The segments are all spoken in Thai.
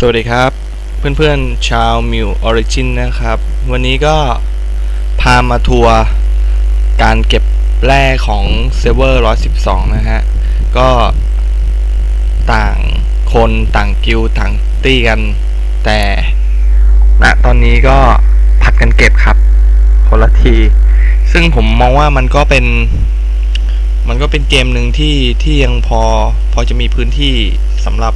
สวัสดีครับ เพื่อนๆชาวมิวออริจินนะครับ วันนี้ก็พามาทัวร์การเก็บแร่ของเซิร์ฟเวอร์ 112 นะฮะ ก็ต่างคนต่างกิลต่างตี้กัน แต่ณตอนนี้ก็ผัดกันเก็บครับคนละที ซึ่งผมมองว่ามันก็เป็น มันก็เป็นเกมหนึ่งที่ที่ยังพอพอจะมีพื้นที่สำหรับ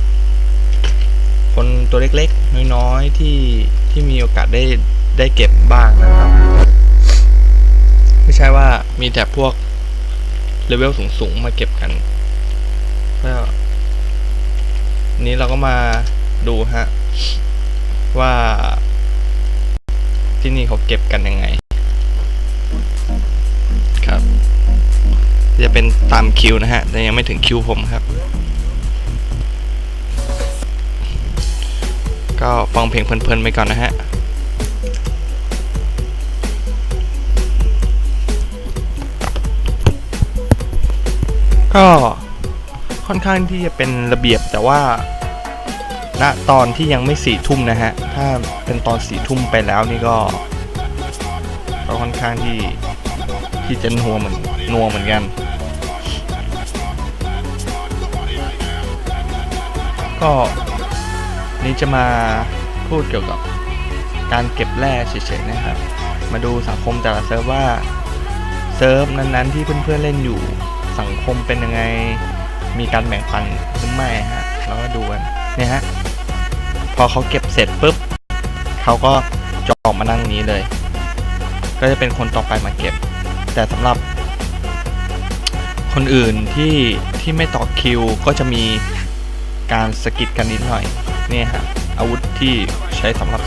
คนตัวเล็กๆ น้อยๆ ที่ที่มีโอกาสได้ได้เก็บบ้างนะครับ ไม่ใช่ว่ามีแต่พวกเลเวลสูงๆ มาเก็บกันก็นี้เราก็มาดูฮะ ว่าที่นี่เขาเก็บกันยังไง ครับ จะเป็นตามคิวนะฮะ แต่ยังไม่ถึงคิวผมครับ ก็ฟังเพลงเพลินๆไปก่อนนะฮะก็ค่อนข้างที่จะเป็นระเบียบแต่ว่าณตอนที่ยังไม่สี่ทุ่มนะฮะ ถ้าเป็นตอนสี่ทุ่มไปแล้วนี่ก็ก็ค่อนข้างที่ที่จะนัวเหมือนนัวเหมือนกัน ก็ นี่จะมาพูดเกี่ยวกับการเก็บแร่เฉยๆนะครับ มาดูสังคมแต่ละเซิร์ฟว่าเซิร์ฟนั้นๆที่เพื่อนๆเล่นอยู่สังคมเป็นยังไง มีการแบ่งปันหรือไม่ฮะเราก็ดูกันเนี่ยฮะพอเขาเก็บเสร็จปุ๊บเขาก็จะออกมานั่งนี้เลย ก็จะเป็นคนต่อไปมาเก็บ แต่สำหรับ คนอื่นที่ที่ไม่ต่อคิวก็จะมีการสกิดกันนิดหน่อย นี่ยฮะอาวุธที่ใช้สำหรับ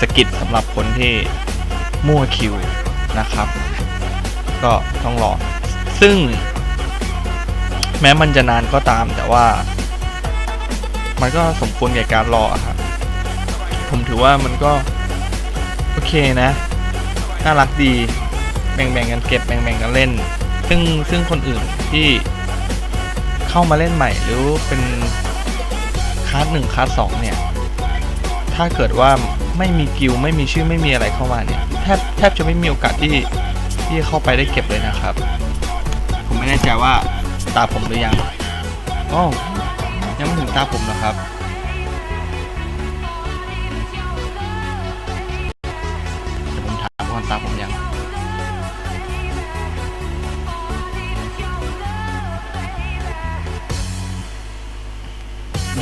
สกิดสำหรับคนที่มั่วคิวนะครับ ก็ต้องรอ ซึ่ง แม้มันจะนานก็ตามแต่ว่า มันก็สมควรแก่การรอครับ ผมถือว่ามันก็ โอเคนะ น่ารักดี แบ่งๆกันเก็บแบ่งๆกันเล่น ซึ่งซึ่งคนอื่นที่เข้ามาเล่นใหม่หรือเป็นาสหนึ่งคลาสสองเนี่ย ถ้าเกิดว่าไม่มีกิลไม่มีชื่อไม่มีอะไรเข้ามาเนี่ยแทบแทบจะไม่มีโอกาสที่ที่จะเข้าไปได้เก็บเลยนะครับ ผมไม่แน่ใจว่าตาผมหรือยังอ๋อยังไม่ถึงตาผมนะครับเดี๋ยวผมถามก่อนตาผมยัง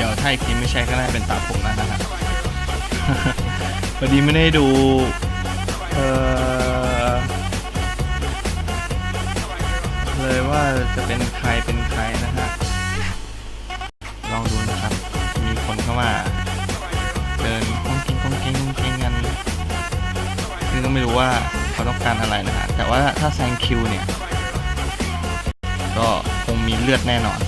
ดี๋ยวถ้าอีกทีไม่ใช่ก็น่าเป็นตาผมแล้วนะครับพอดีไม่ได้ดู เออเลยว่าจะเป็นใครเป็นใครนะฮะ ลองดูนะครับ มีคนเข้ามา เดินก้องเกงก้องเกงก้องเกงกันซึ่งก็ไม่รู้ว่าเขาต้องการอะไรนะฮะ แต่ว่าถ้าแซงคิวเนี่ย ก็คงมีเลือดแน่นอน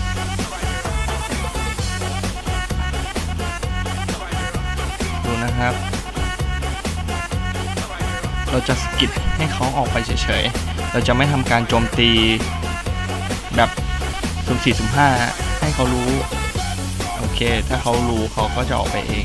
นะครับ เราจะสกิดให้เขาออกไปเฉยๆ เราจะไม่ทำการโจมตีแบบสุ่มสี่สุ่มห้าให้เขารู้ โอเค ถ้าเขารู้เขาก็จะออกไปเอง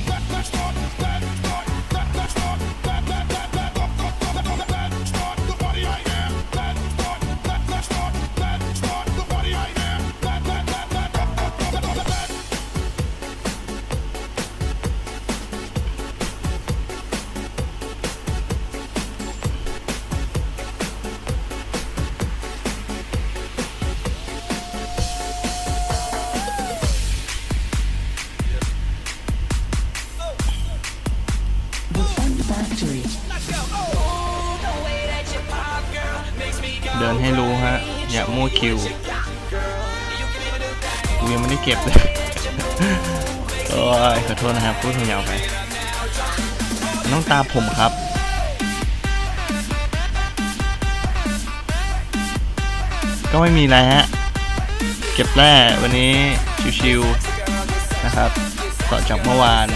เดินให้รู้ฮะ อย่ามั่วคิวกูยังไม่ได้เก็บเลย โอ้ย ขอโทษนะครับ พูดยาวไป น้องตาผมครับก็ไม่มีอะไรฮะ เก็บแร่วันนี้ชิวๆนะครับ ต่อจากเมื่อวาน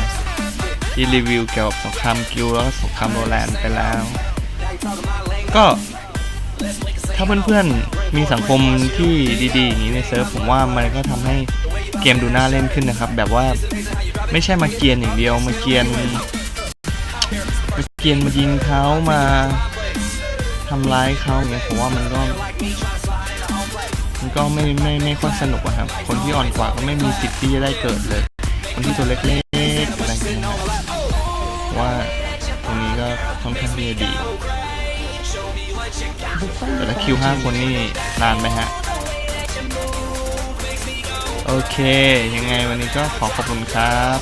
ที่รีวิวเกี่ยวกับสงครามกิลแล้วก็สงครามโรแลนด์ไปแล้ว ก็ ถ้าเพื่อนๆมีสังคมที่ดีๆอย่างนี้ในเซิร์ฟผมว่ามันก็ทำให้เกมดูน่าเล่นขึ้นนะครับ แบบว่าไม่ใช่มาเกียนอย่างเดียวมาเกียนมาเกียนมายิงเขามาทำร้ายเขาอย่างเงี้ยผมว่ามันก็มันก็ไม่ไม่ไม่ค่อยสนุกอะครับ คนที่อ่อนกว่าก็ไม่มีสิทธิ์ที่จะได้เกิดเลย คนที่ตัวเล็กๆอะไรอย่างเงี้ยว่าตรงนี้ก็ค่อนข้างที่จะดี แต่ละคิวห้าคนนี่นานไหมฮะ โอเค ยังไงวันนี้ก็ขอขอบคุณครับ